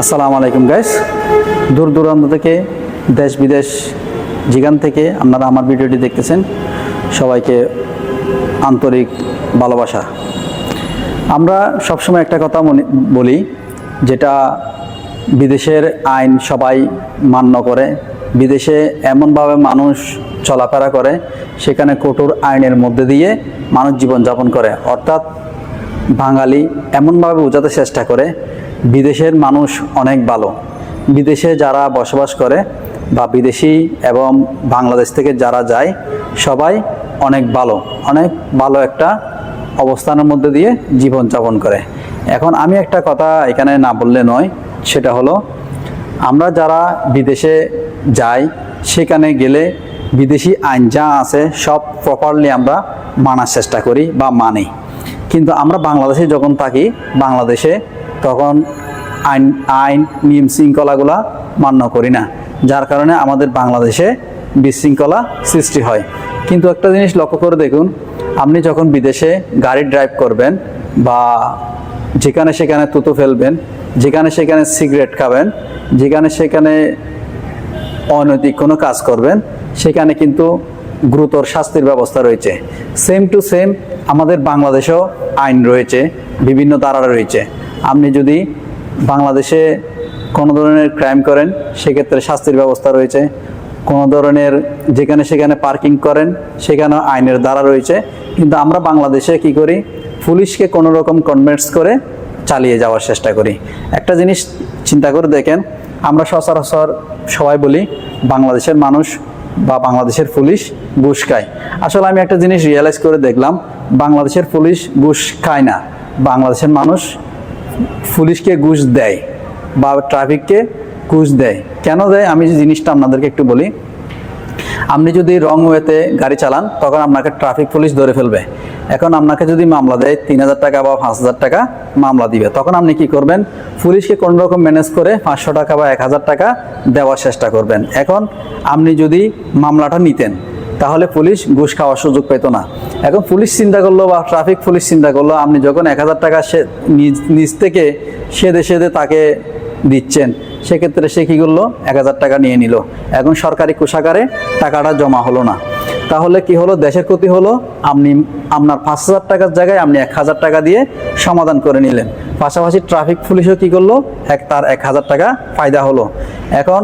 আসসালামু আলাইকুম গাইস দূর দূরান্ত থেকে, দেশ বিদেশ যেখান থেকে আপনারা আমার ভিডিওটি দেখতেছেন, সবাইকে আন্তরিক ভালোবাসা। আমরা সবসময় একটা কথা মনে, বলি, যেটা বিদেশের আইন সবাই মান্য করে, বিদেশে এমনভাবে মানুষ চলাফেরা করে, সেখানে কঠোর আইনের মধ্যে দিয়ে মানুষ জীবনযাপন করে। অর্থাৎ বাঙালি এমনভাবে বোঝাতে চেষ্টা করে বিদেশের মানুষ অনেক ভালো। বিদেশে যারা বসবাস করে বা বিদেশি এবং বাংলাদেশ থেকে যারা যায়, সবাই অনেক ভালো অনেক ভালো একটা অবস্থানের মধ্যে দিয়ে জীবনযাপন করে। এখন আমি একটা কথা এখানে না বললে নয়, সেটা হলো আমরা যারা বিদেশে যাই, সেখানে গেলে বিদেশি আইন যা আছে সব প্রপারলি আমরা মানার চেষ্টা করি বা মানি। কিন্তু আমরা বাংলাদেশে যখন থাকি, বাংলাদেশে তখন আইন আইন, নিয়ম শৃঙ্খলাগুলা মান্য করি না। যার কারণে আমাদের বাংলাদেশে বিশৃঙ্খলা সৃষ্টি হয়। কিন্তু একটা জিনিস লক্ষ্য করে দেখুন, আপনি যখন বিদেশে গাড়ি ড্রাইভ করবেন বা যেখানে সেখানে তুতু ফেলবেন, যেখানে সেখানে সিগারেট খাবেন, যেখানে সেখানে অনৈতিক কোনো কাজ করবেন, সেখানে কিন্তু গুরুতর শাস্তির ব্যবস্থা রয়েছে। সেম টু সেম আমাদের বাংলাদেশেও আইন রয়েছে, বিভিন্ন ধারা রয়েছে। আপনি যদি বাংলাদেশে কোনো ধরনের ক্রাইম করেন, সেক্ষেত্রে শাস্তির ব্যবস্থা রয়েছে। কোনো ধরনের যেখানে সেখানে পার্কিং করেন, সেখানে আইনের দ্বারা রয়েছে। কিন্তু আমরা বাংলাদেশে কি করি? পুলিশকে কোনো রকম কনভিন্স করে চালিয়ে যাওয়ার চেষ্টা করি। একটা জিনিস চিন্তা করে দেখেন, আমরা সচরাচর সবাই বলি, বাংলাদেশের মানুষ বা বাংলাদেশের পুলিশ ঘুষ খায়। আসলে আমি একটা জিনিস রিয়েলাইজ করে দেখলাম, বাংলাদেশের পুলিশ ঘুষ খায় না। বাংলাদেশের মানুষ পুলিশকে ঘুষ দেয় বা ট্রাফিককে ঘুষ দেয়। কেন দেয়? আমি যে জিনিসটা আপনাদেরকে একটু বলি। আপনি যদি রং ওয়েতে গাড়ি চালান, তখন আপনাকে ট্রাফিক পুলিশ ধরে ফেলবে। এখন আপনাকে যদি মামলা দেয়, তিন হাজার টাকা বা পাঁচ হাজার টাকা মামলা দিবে। তখন আপনি কি করবেন? পুলিশকে কোনো রকম ম্যানেজ করে পাঁচশো টাকা বা এক হাজার টাকা দেওয়ার চেষ্টা করবেন। এখন আপনি যদি মামলাটা নিতেন তাহলে পুলিশ ঘুষ খাওয়ার সুযোগ পেত না। এখন পুলিশ চিন্তা করল বা ট্রাফিক পুলিশ চিন্তা করল, আপনি যখন এক হাজার টাকা সে নিজ থেকে সেদে সেদে তাকে দিচ্ছেন, সেক্ষেত্রে সে কী করল? এক হাজার টাকা নিয়ে নিল। এখন সরকারি কোষাগারে টাকাটা জমা হলো না। তাহলে কি হলো? দেশের ক্ষতি হলো, আপনি, আপনার পাঁচ হাজার টাকার জায়গায় আপনি এক হাজার টাকা দিয়ে সমাধান করে নিলেন। পাশাপাশি ট্রাফিক পুলিশও কী করল? এক, তার এক হাজার টাকা ফায়দা হলো। এখন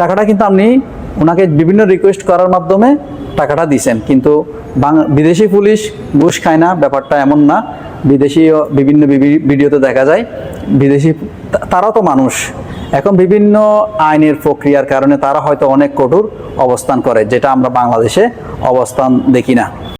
টাকাটা কিন্তু আপনি ওনাকে বিভিন্ন রিকোয়েস্ট করার মাধ্যমে টাকাটা দিছেন। কিন্তু বিদেশি পুলিশ ঘুষ খায় না, ব্যাপারটা এমন না। বিদেশি বিভিন্ন ভিডিওতে দেখা যায়, বিদেশি তারা তো মানুষ। এখন বিভিন্ন আইনের প্রক্রিয়ার কারণে তারা হয়তো অনেক কঠোর অবস্থান করে, যেটা আমরা বাংলাদেশে অবস্থান দেখি না।